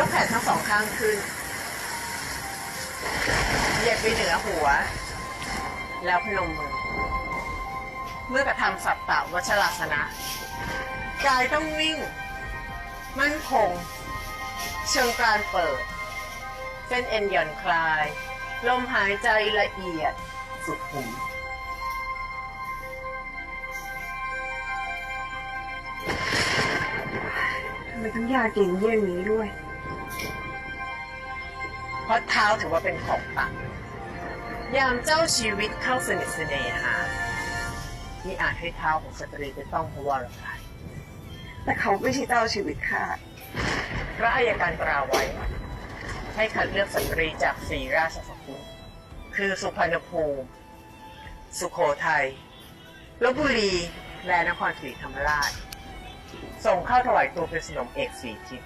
ยกแขนทั้งสองข้างขึ้น เหยียดไปเหนือหัว แล้วพนมมือ เมื่อกระทำสับตะวัชราสนะ กายต้องนิ่ง มั่นคง เชิงกรานเปิด เส้นเอ็นหย่อนคลาย ลมหายใจละเอียด สุดหูทำไมต้องยากเก่งเยี่ยงนี้ด้วย เพราะเท้าถือว่าเป็นของต่ำยามเจ้าชีวิตเข้าสนิทสเนหานี่อาจให้เท้าของสตรีไปต้องพระวรกายแต่เขาไม่ใช่เจ้าชีวิตข้าพระอัยการกล่าวไว้ ให้คัดเลือกสตรีจากสี่ราชสกุลคือสุพรรณภูมิ สุโขทัยลบบุรี และนครศรีธรรมราช ส่งเข้าถวายตัวเป็นสนมเอกสี่ทิศ